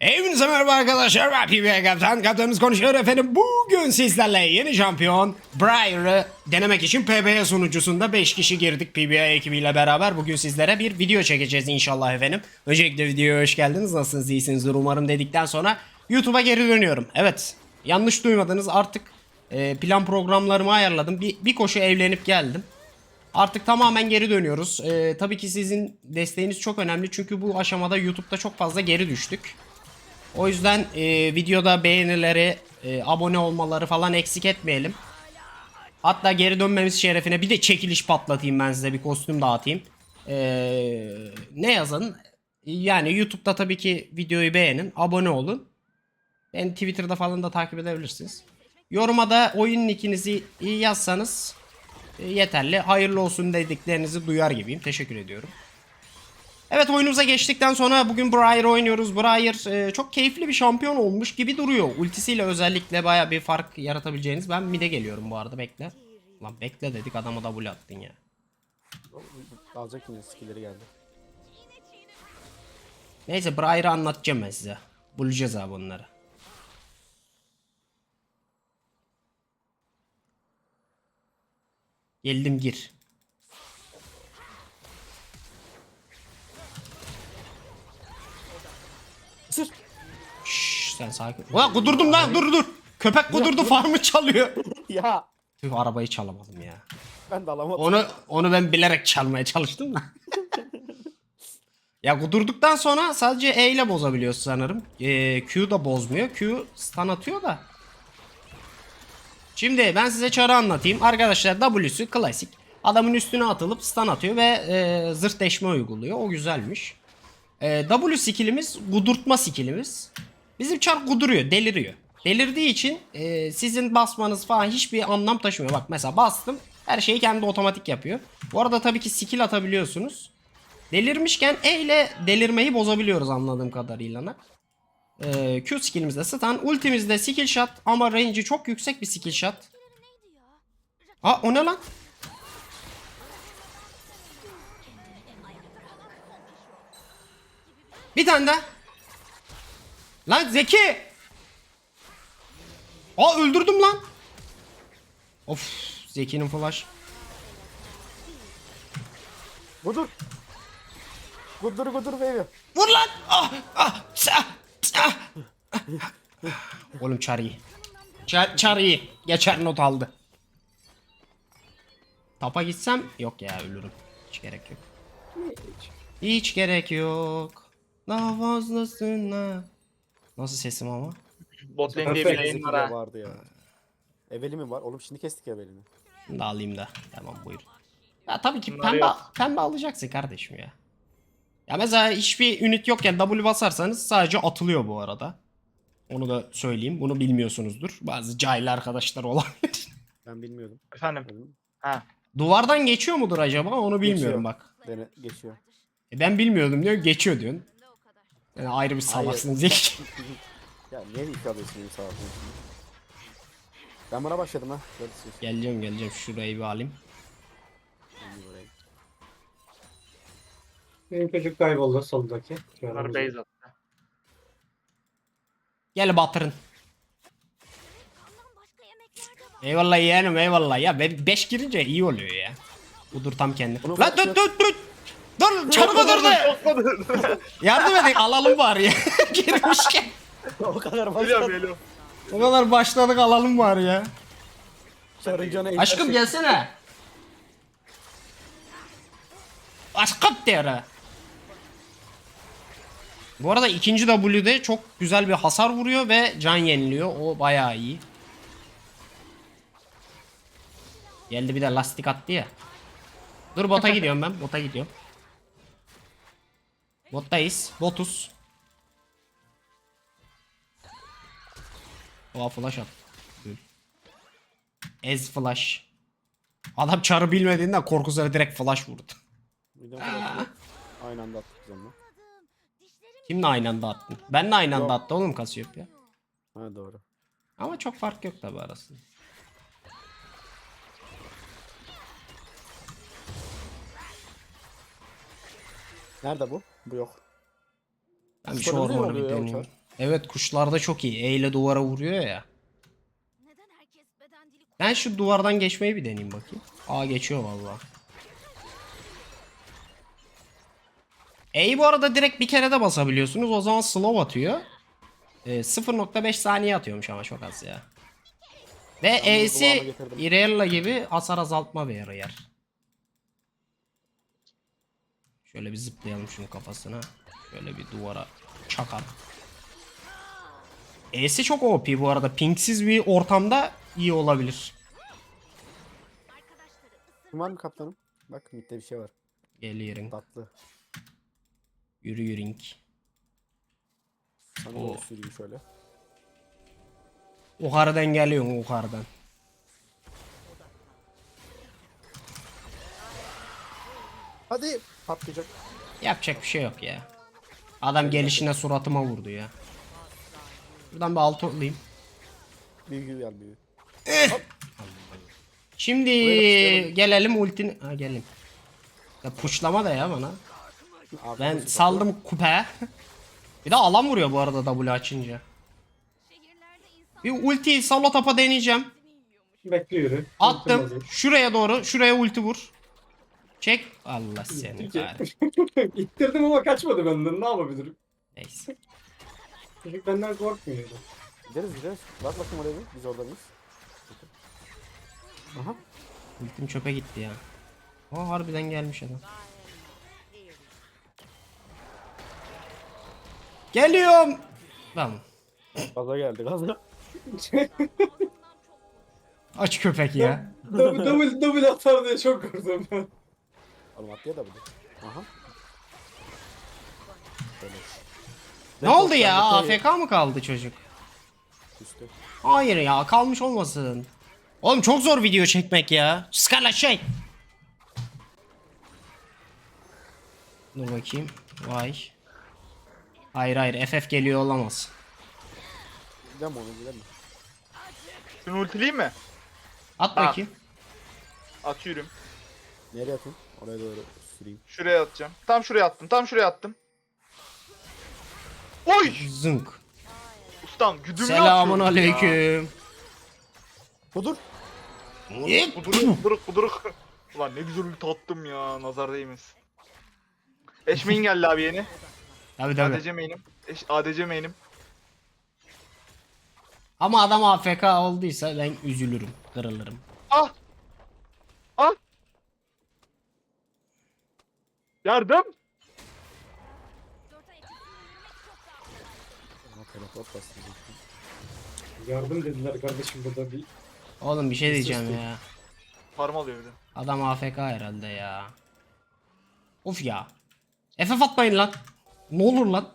Hepinize merhaba arkadaşlar. Ben PBA Kaptan. Kaptanımız konuşuyor efendim. Bugün sizlerle yeni şampiyon Briar'ı denemek için PBA sunucusunda 5 kişi girdik PBA ekibiyle beraber. Bugün sizlere bir video çekeceğiz inşallah efendim. Öncelikle videoya hoş geldiniz. Nasılsınız? İyisinizdir umarım dedikten sonra YouTube'a geri dönüyorum. Evet. Yanlış duymadınız. Artık e, plan programlarımı ayarladım. Bir, bir koşu evlenip geldim. Artık tamamen geri dönüyoruz. Ee, tabii ki sizin desteğiniz çok önemli çünkü bu aşamada YouTube'da çok fazla geri düştük. O yüzden e, videoda beğenileri, e, abone olmaları falan eksik etmeyelim. Hatta geri dönmemiz şerefine bir de çekiliş patlatayım ben size bir kostüm dağıtayım. Ee, ne yazın? Yani YouTube'da tabii ki videoyu beğenin, abone olun. Ben Twitter'da falan da takip edebilirsiniz. Yoruma da oyun nickinizi yazsanız e, yeterli. Hayırlı olsun dediklerinizi duyar gibiyim. Teşekkür ediyorum. Evet oyunumuza geçtikten sonra bugün Briar oynuyoruz. Briar e, çok keyifli bir şampiyon olmuş gibi duruyor. Ultisiyle özellikle baya bir fark yaratabileceğiniz. Ben mid'e geliyorum bu arada bekle. Lan bekle dedik adama double attın ya. Alacak yine skill'leri geldi. Neyse Briar'ı anlatacağım ben size. Bulacağız abi onları. Geldim gir. Sen sakin. Ulan kudurdum lan dur dur. Köpek kudurdu farmı çalıyor. ya Tüh arabayı çalamadım ya. ben de alamadım. Onu onu ben bilerek çalmaya çalıştım da. ya kudurduktan sonra sadece E ile bozabiliyoruz sanırım. Ee, Q da bozmuyor. Q stun atıyor da. Şimdi ben size çarı anlatayım. Arkadaşlar W'su klasik. Adamın üstüne atılıp stun atıyor ve e, zırh deşme uyguluyor. O güzelmiş. E, W skillimiz kudurtma skillimiz. Bizim çar kuduruyor, deliriyor. Delirdiği için e, sizin basmanız falan hiçbir anlam taşımıyor. Bak mesela bastım her şeyi kendi otomatik yapıyor. Bu arada tabii ki skill atabiliyorsunuz. Delirmişken E ile delirmeyi bozabiliyoruz anladığım kadarıyla. E, Q skillimizde stun. Ultimizde skill shot ama range'i çok yüksek bir skill shot. Aa o ne lan? Bir tane daha. Lan Zeki. Aa öldürdüm lan. Of Zeki'nin flash. Gudur. Gudur gudur baby. Vur lan. Ah, ah, ah, ah. Oğlum çar iyi. Çar, çar iyi. Geçer not aldı. Tapa gitsem yok ya ölürüm. Hiç gerek yok. Hiç gerek yok. Daha fazlasına. Nasıl sesim ama? Bot lane diye bir yayın var ha. vardı ya. Eveli mi var? Oğlum şimdi kestik evelini. Da alayım da. Tamam buyur. Ya tabii ki Bunlar pembe, yok. pembe alacaksın kardeşim ya. Ya mesela hiçbir ünit yokken W basarsanız sadece atılıyor bu arada. Onu da söyleyeyim. Bunu bilmiyorsunuzdur. Bazı cahil arkadaşlar olabilir. Ben bilmiyordum. Efendim. Ha. Duvardan geçiyor mudur acaba? Onu bilmiyorum Geçiyor. bak. Dene geçiyor. E ben bilmiyordum diyor. Geçiyor diyorsun. Yani ayrı bir salaksın Zeki. Ya niye ilk alıyorsun benim sağ Ben buna başladım ha. Geleceğim geleceğim. Şurayı bir alayım. Benim çocuk kayboldu soldaki. Bunlar base attı. Gel batırın. Eyvallah yeğenim eyvallah ya. 5 girince iyi oluyor ya. Budur tam kendi. Bunu Lan dur dur dur. Dur çarpı durdu. Yardım edin alalım bari ya. Girmişken. o kadar Biliyorum başladı. biliyorum. O kadar başladık alalım bari ya. Aşkım gelsene. Aşkım diyor. ha. Bu arada ikinci W'de çok güzel bir hasar vuruyor ve can yeniliyor. O bayağı iyi. Geldi bir de lastik attı ya. Dur bota gidiyorum ben. Bota gidiyorum. Bottayız. Botus. Oha flash at. Ez flash. Adam çarı bilmediğinden korkusuyla direkt flash vurdu. Aynı anda attık onunla. Kimle aynı anda attın? Ben de aynı anda attı oğlum Cassiopeia. Ha doğru. Ama çok fark yok tabi arasında. Nerede bu? Bu yok. Ben şu ormanı bir ya döneyim. uçak? Evet kuşlarda çok iyi. E ile duvara vuruyor ya. Neden herkes beden dili Ben şu duvardan geçmeyi bir deneyeyim bakayım. Aa geçiyor valla. E'yi bu arada direkt bir kere de basabiliyorsunuz. O zaman slow atıyor. Ee, 0.5 saniye atıyormuş ama çok az ya. Ve E'si. Irelia gibi hasar azaltma bir yer. Şöyle bir zıplayalım şunun kafasına. Şöyle bir duvara çakar. E'si çok OP bu arada. Pinksiz bir ortamda iyi olabilir. var mı kaptanım? Bak midde bir şey var. Geliyorum. Tatlı. Yürü yürünk. Sana Oo. süreyim şöyle. Yukarıdan geliyorsun yukarıdan. Hadi patlayacak. Yapacak bir şey yok ya. Adam gelişine suratıma vurdu ya. Buradan bir altı alayım. Büyüğü gel büyüğü. Şimdi gelelim ultin... Ha gelin. Ya puşlama da ya bana. Abi, Ben saldım kupe. bir de alan vuruyor bu arada W açınca. Bir ulti solo tapa deneyeceğim. Bekliyorum. Attım. Şuraya doğru. Şuraya ulti vur. Çek. Allah seni kahretsin. İttirdim ama kaçmadı benden. Ne yapabilirim? Neyse. Çocuk benden korkmuyordu. Gideriz gideriz. Bak bakayım oraya bir. Biz orada mıyız? Aha. Ultim çöpe gitti ya. Aa harbiden gelmiş adam. Geliyorum. Tamam. Gaza geldi gaza. Aç köpek ya. double, double, double atar diye çok korktum ben. Oğlum bu. Aha. Böyle. ne oldu ya? Default AFK mı kaldı çocuk? Üstü. Hayır ya kalmış olmasın. Oğlum çok zor video çekmek ya. Skala şey. Dur bakayım. Vay. Hayır hayır FF geliyor olamaz. Gidelim onu gidelim. Şunu ultileyeyim mi? At Ha. bakayım. Atıyorum. Nereye atayım? Oraya doğru süreyim. Şuraya atacağım. Tam şuraya attım. Tam şuraya attım. Oy! Zınk. Ustam güdümlü Selamun atıyorum ya. aleyküm. Budur. Kuduruk kuduruk kuduruk. Ulan ne güzel ulti attım ya. Nazar değmesin. Eşmeyin geldi abi yeni. Tabii tabii. ADC main'im. Eş, ADC main'im. Ama adam AFK olduysa ben üzülürüm, kırılırım. Ah! Ah! Yardım! teleport. Yardım dediler kardeşim burada bir. Oğlum bir şey diyeceğim ya. Farm alıyor bir de. Adam AFK herhalde ya. Of ya. FF atmayın lan. Ne olur lan.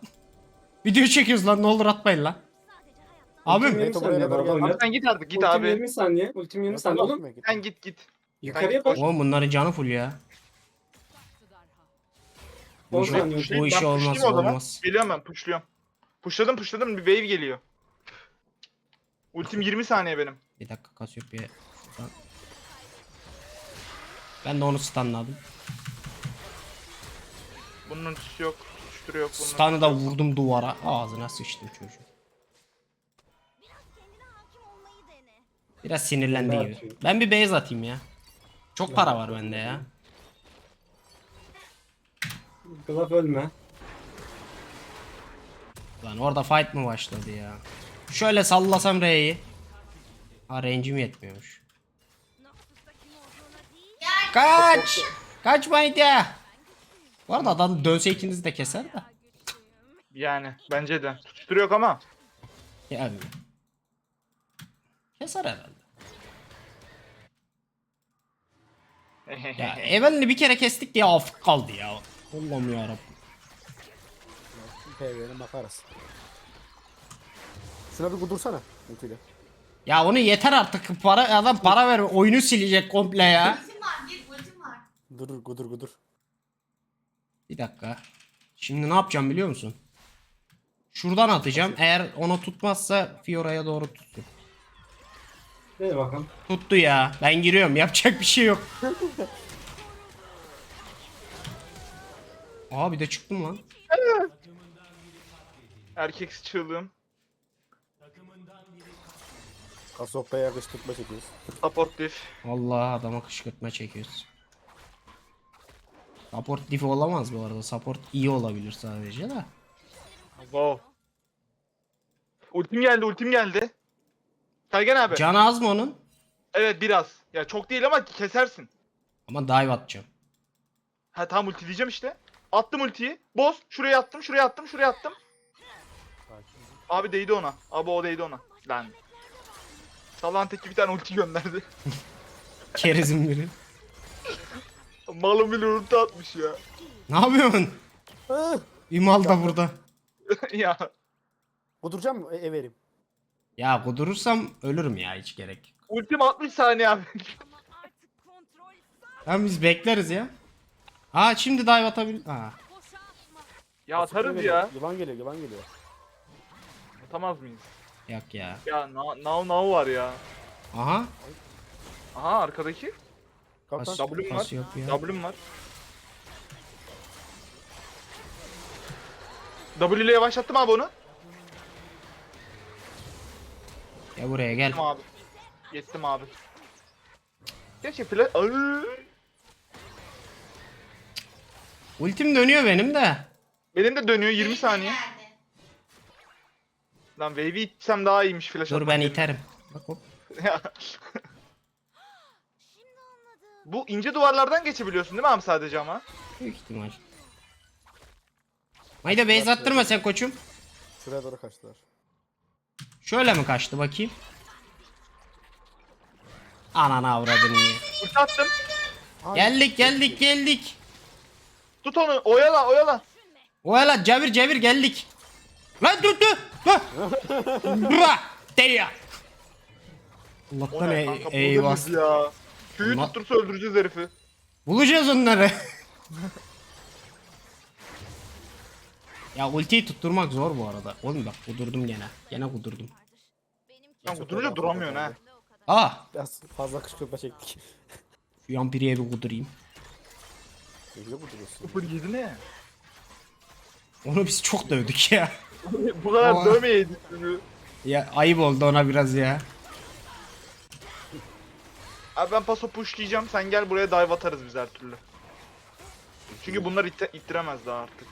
Video çekiyoruz lan ne olur atmayın lan. Ultim 20 Beto saniye buraya var. kadar Oyna. Abi sen git artık git Ultim abi. 20 saniye. Ultim 20 saniye. Oğlum Sen git git. yukarıya bak. Oğlum bunların canı full ya. 10 Bu saniye. Pushlayayım, bu ben olmaz pushlayayım o zaman. olmaz. Geliyorum ben pushluyorum. Pushladım pushladım bir wave geliyor. Ultim 20 saniye benim. Bir dakika Cassiopeia şuradan. Ben de onu stunladım. Bunun ultisi yok. Tutuşturu yok bunun. Stun'ı da vurdum duvara. Ağzına sıçtım çocuğu. biraz kendine hakim olmayı dene. Biraz sinirlendi gibi. Ben bir base atayım ya. Çok para var bende ya. Glove ölme. Lan orada fight mı başladı ya? Şöyle sallasam R'yi. Ha range'im yetmiyormuş. Kaç! Kaçmayın ya! Bu arada adam dönse ikinizi de keser de. Yani bence de. Tutuşturu yok ama. Yani. Keser herhalde. Ya Evelyn'i bir kere kestik diye afık kaldı ya. Allah'ım yarabbim. PV'ne bakarız. Şuna bir kudursana. Ultiyle. Ya onu yeter artık para adam para ver oyunu silecek komple ya. Ultim var git ultim var. Dur gudur gudur. Bir dakika. Şimdi ne yapacağım biliyor musun? Şuradan atacağım. Eğer onu tutmazsa Fiora'ya doğru tutsun. Hadi bakalım. Tuttu ya. Ben giriyorum. Yapacak bir şey yok. Aa bir de çıktım lan. Erkeksi çığlığım. Kasopa'ya kışkırtma çekiyoruz. Support diff. Allah adama kışkırtma çekiyoruz. Support diff olamaz bu arada. Support iyi olabilir sadece de. Wow. Ultim geldi ultim geldi. Sergen abi. Can az mı onun? Evet biraz. Ya çok değil ama kesersin. Ama dive atacağım. Ha tam ulti diyeceğim işte. Attım ultiyi. Boz. Şuraya attım, şuraya attım, şuraya attım. Abi değdi ona. Abi o değdi ona. Lan. Sallan teki bir tane ulti gönderdi. Kerizim biri. Malum bile ulti atmış ya. Ne yapıyorsun? Ah! Bir mal da burada. ya. Kuduracağım mı? E, e vereyim. Ya kudurursam ölürüm ya hiç gerek. Ultim 60 saniye abi. Tamam biz bekleriz ya. Ha şimdi dive atabilir. Ha. ya atarız ya. Yılan geliyor yılan geliyor. Atamaz mıyız? Yok ya. Ya now now, now var ya. Aha. Aha arkadaki. Kaptan. Pas, W'm pas var. yok ya. W'm var. W ile yavaşlattım abi onu. Ya buraya gel. Yettim abi. Yettim abi. Gerçi flash... Ay! Ultim dönüyor benim de. Benim de dönüyor 20 saniye. Lan wave'i itsem daha iyiymiş flash Dur atmak ben yerine. iterim. Bak hop. Ya, Şimdi anladım. Bu ince duvarlardan geçebiliyorsun değil mi abi sadece ama? Büyük ihtimal. Mayda base attırma sen koçum. Şuraya doğru kaçtılar. Şöyle mi kaçtı bakayım? Ananı avradını ye. Ulti attım. Geldik geldik geldik. Tut onu oyala oyala. Ola cevir cevir geldik. Lan dur dur. dur. Bra. Deya. O Allah'tan ey, kanka eyvah. ya. Köyü Ama- tuttursa öldüreceğiz herifi. Bulacağız onları. ya ultiyi tutturmak zor bu arada. Oğlum bak kudurdum gene. Gene kudurdum. Lan kudurunca duramıyorsun ha. Ah. Biraz fazla kışkırtma çektik. Şu yampiriye bir kudurayım. Ne güzel kuduruyorsun. 07 ne? Onu biz çok dövdük ya. Bu kadar Aa. dövmeyeydin çocuğu. Ya ayıp oldu ona biraz ya. Abi ben paso pushlayacağım. Sen gel buraya dive atarız biz her türlü. Çünkü bunlar itte- ittiremez daha artık.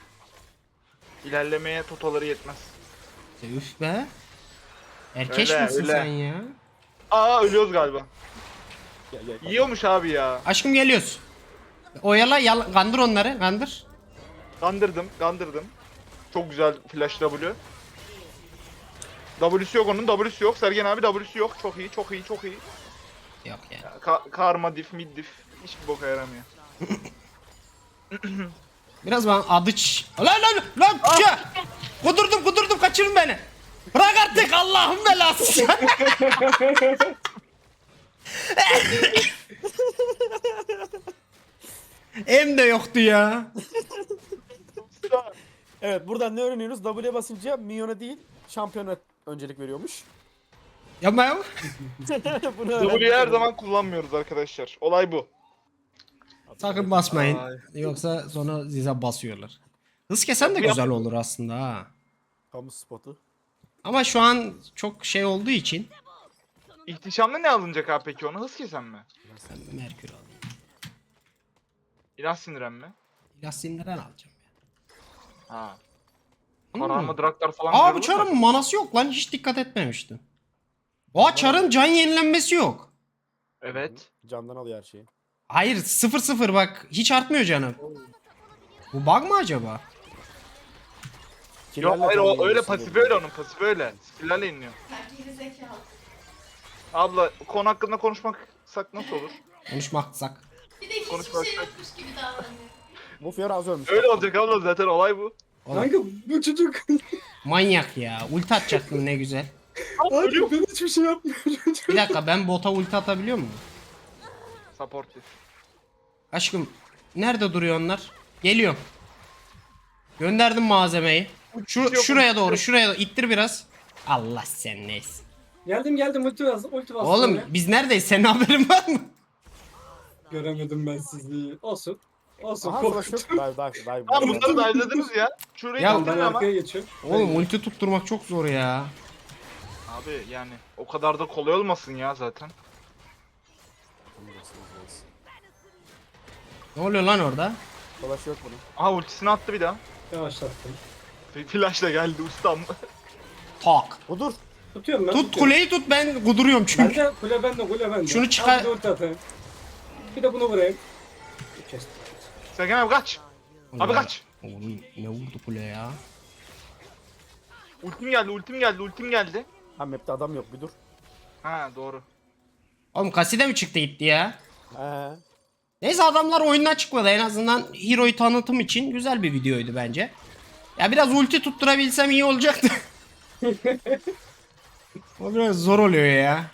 İlerlemeye totaları yetmez. Üf be. Erkeş Öyle, misin öyle. sen ya? Aa ölüyoruz galiba. Gel gel. kaptan. Yiyormuş abi ya. Aşkım geliyoruz. Oyala yal kandır onları kandır. Kandırdım, kandırdım. Çok güzel flash W. W'su yok onun, W'su yok. Sergen abi W'su yok. Çok iyi, çok iyi, çok iyi. Yok ya. Ka- karma diff, mid diff. Hiçbir boka yaramıyor. Biraz ben adıç. Lan lan lan ya. Kudurdum kudurdum kaçırın beni. Bırak artık Allah'ın belası. Em de yoktu ya. Evet buradan ne öğreniyoruz? W'ye basınca minyona değil şampiyona öncelik veriyormuş. Yapma ya. Bunu. W'yi her zaman kullanmıyoruz arkadaşlar. Olay bu. Sakın basmayın. Ay. Yoksa sonra size basıyorlar. Hız kesen de güzel olur aslında ha. Kamu spotu. Ama şu an çok şey olduğu için İhtişamlı ne alınacak abi peki onu? Hız kesen mi? sen Merkür alayım. İlaç sindiren mi? İlaç sindiren alacağım. Ha. Hmm. Kararma draklar falan Aa bu çarın manası yok lan hiç dikkat etmemiştim. Aa çarın can yenilenmesi yok. Evet. Candan alıyor her şeyi. Hayır 0 0 bak hiç artmıyor canım. Bu bug mı acaba? Yok hayır o öyle pasif öyle onun pasif öyle. Skill'lerle inliyor. Abla konu hakkında konuşmaksak nasıl olur? Konuşmaksak. Hiçbir Konuşmak- şey yokmuş gibi davranıyor. Bu Fiora az ölmüş. Öyle olacak abla zaten olay bu. Kanka bu çocuk. Manyak ya. Ulti atacaktın ne güzel. Abi ben hiçbir şey yapmıyorum. Bir dakika ben bota ulti atabiliyor muyum? Supportif. Aşkım nerede duruyor onlar? Geliyorum. Gönderdim malzemeyi. Şu şuraya doğru, şuraya doğru ittir biraz. Allah sen neyse. geldim geldim ulti bas, ulti bastım. Oğlum biz neredeyiz? Senin haberin var mı? Göremedim ben sizi. Olsun. Olsun Aha yok. korktum. Dive dive dive. Tamam bunları da ayarladınız ya. Şurayı Ya ben ama. arkaya geçiyorum. Oğlum ulti tutturmak çok zor ya. Abi yani o kadar da kolay olmasın ya zaten. Ne oluyor lan orada? Flash yok bunun. Aha ultisini attı bir daha. Yavaşlattım. Flash da geldi ustam. Tak. Budur. Tutuyorum ben. Tut tutuyorum. kuleyi tut ben kuduruyorum çünkü. Bende kule bende kule bende. Şunu çıkar- Al bir de ulti atayım. Bir de bunu vurayım. Kestim. Sergen abi kaç. Abi kaç. Oğlum ne vurdu kule ya? Ultim geldi ultim geldi ultim geldi. Ha map'te adam yok bir dur. Ha doğru. Oğlum kaside mi çıktı gitti ya? Ee, Neyse adamlar oyundan çıkmadı. En azından Hero'yu tanıtım için güzel bir videoydu bence. Ya biraz ulti tutturabilsem iyi olacaktı. o biraz zor oluyor ya.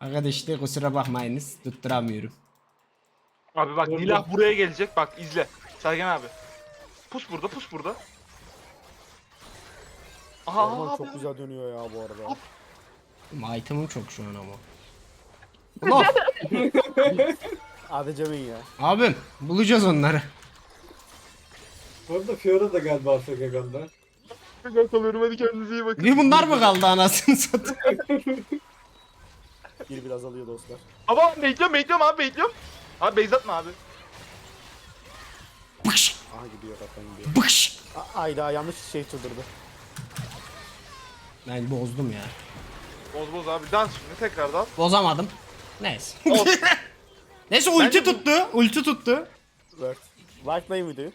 Arkadaşlar kusura bakmayınız tutturamıyorum. Abi bak Doğru. Nilah buraya gelecek bak izle. Sergen abi. Pus burada pus burada. Aha Orman abi. çok güzel dönüyor ya bu arada. Oğlum Item'ım çok şu an ama. Ulan main ya. abim bulacağız onları. Bu arada Fiora da galiba AFK galiba. Ben kalıyorum hadi kendinize iyi bakın. Bir bunlar mı kaldı anasını satayım? Bir biraz alıyor dostlar. Baba bekliyorum bekliyorum abi bekliyorum. Abi base atma abi. Bıkş Aha gidiyor kaptan gidiyor. bıkş. A- Ayda yanlış şey çıldırdı. Ben bozdum ya. Boz boz abi dans şimdi tekrar dans. Bozamadım. Neyse. Olsun. Neyse ulti Bence bu- tuttu. Ulti tuttu. Word. Like'layın videoyu.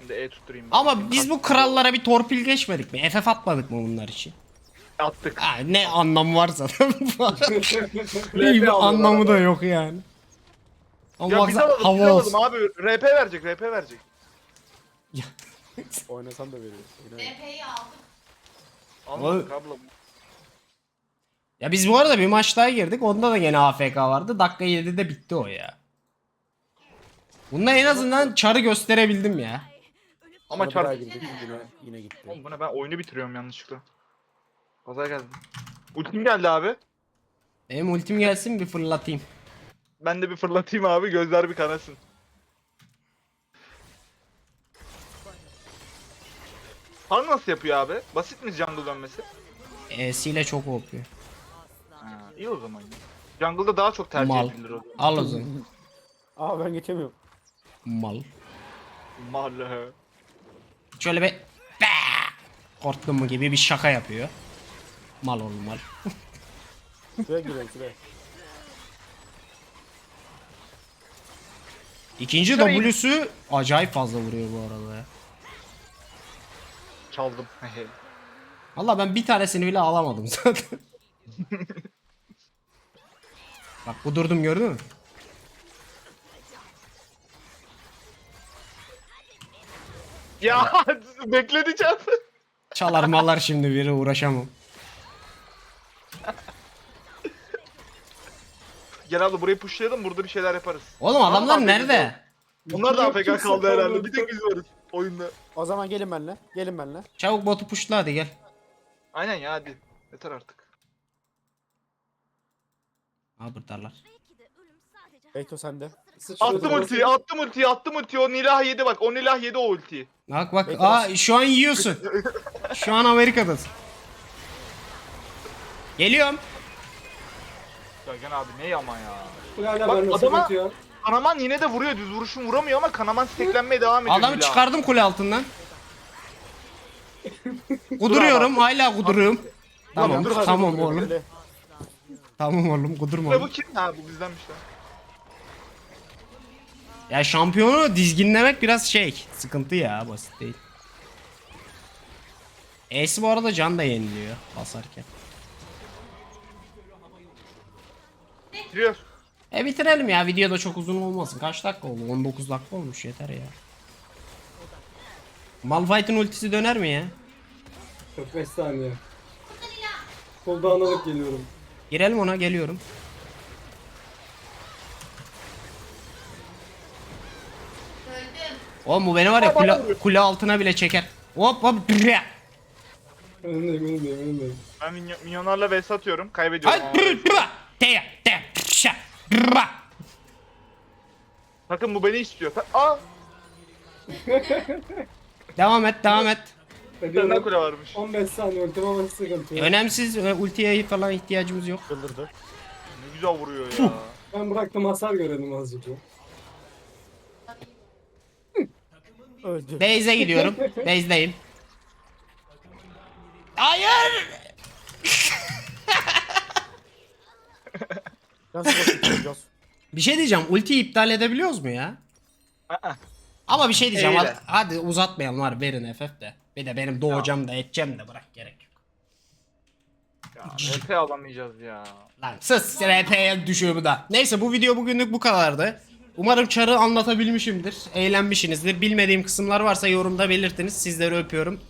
Ben de E tutturayım. Ama biz bu krallara bir torpil geçmedik mi? FF atmadık mı bunlar için? Attık. Ha, ne anlamı varsa. İyi bir alıyorlar anlamı da abi. yok yani. Ama Ya biz baksana alalım, biz hava alalım olsun. abi. RP verecek, RP verecek. Oynasan da veriyor. Oynayın. Anladık abla. Ya biz bu arada bir maç daha girdik. Onda da gene AFK vardı. Dakika 7'de bitti o ya. Bunda en azından çarı gösterebildim ya. Ama daha çarp. Yine, yine gitti. Oğlum bu ne ben oyunu bitiriyorum yanlışlıkla. Kaza geldim. Ultim geldi abi. Benim ultim gelsin bir fırlatayım. Ben de bir fırlatayım abi gözler bir kanasın. Han nasıl yapıyor abi? Basit mi jungle dönmesi? E'siyle çok OP. Ha, iyi o zaman. Jungle'da daha çok tercih Mal. edilir o. Al o zaman. Aa ben geçemiyorum. Mal. Mal. Şöyle bir korktum mu gibi bir şaka yapıyor. Mal oğlum mal. Şuraya giriyorum şuraya. İkinci Şurayı- W'su acayip fazla vuruyor bu arada ya. Çaldım. Valla ben bir tanesini bile alamadım zaten. Bak bu durdum gördün mü? ya bekledi çarp. Çalar mallar şimdi biri uğraşamam. Gel abla burayı pushlayalım burada bir şeyler yaparız. Oğlum adamlar nerede? Bunlar da AFK kaldı herhalde. Bir tek biz varız oyunda. O zaman gelin benimle. Gelin benimle. Çabuk botu puşla hadi gel. Aynen ya hadi. Yeter artık. Ha buradalar. Beyto sende. Attım ultiyi, attım ultiyi, attım ultiyi. O Nilah yedi bak. O Nilah yedi o ultiyi. Bak bak Peki, aa şu an yiyorsun. Şu an Amerika'dasın. Geliyorum. Sergen abi ne yama ya. Bu hala Bak, adama-. Kanaman yine de vuruyor. Düz vuruşun vuramıyor ama Kanaman steklenmeye devam ediyor. Adamı çıkardım kule altından. Kuduruyorum hala kuduruyorum. Tamam dur, hadi, tamam dur, oğlum. Öyle. Tamam oğlum kudurma Ve oğlum. bu kim? Ha bu bizdenmiş lan. Ya şampiyonu dizginlemek biraz şey sıkıntı ya basit değil. Ace bu arada can da yeniliyor basarken. Giriyor. E bitirelim ya video da çok uzun olmasın. Kaç dakika oldu? 19 dakika olmuş yeter ya. Malphite'ın ultisi döner mi ya? 45 saniye. Cooldown alıp geliyorum. Girelim ona geliyorum. Oğlum bu beni var ya kule, kule altına bile çeker. Hop hop. brrr. Önündeyim önündeyim önündeyim. Ben minyon, minyonlarla vs atıyorum. Kaybediyorum Ay ama. Brrr. Takım bu beni istiyor. Ta- Aa! Devam et devam et. Daha kule varmış. 15 saniye ultim ama sıkıntı yok. Önemsiz e, ultiye falan ihtiyacımız yok. Çıldırdı. Ne güzel vuruyor ya. Ben bıraktım hasar görelim azıcık ya. Öldü. Base'e gidiyorum. Base'deyim. Hayır! Nasıl bakacağız? Bir şey diyeceğim. Ultiyi iptal edebiliyoruz mu ya? Aa. Ama bir şey diyeceğim. Eyle. Hadi, hadi uzatmayalım var verin FF de. Bir de benim doğacağım da edeceğim de bırak gerek yok. Ya RP alamayacağız ya. Lan sus RP'ye düşüyor da. Neyse bu video bugünlük bu kadardı. Umarım çarı anlatabilmişimdir. Eğlenmişsinizdir. Bilmediğim kısımlar varsa yorumda belirtiniz. Sizleri öpüyorum.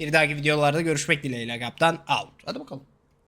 Bir dahaki videolarda görüşmek dileğiyle kaptan. Out. Hadi bakalım.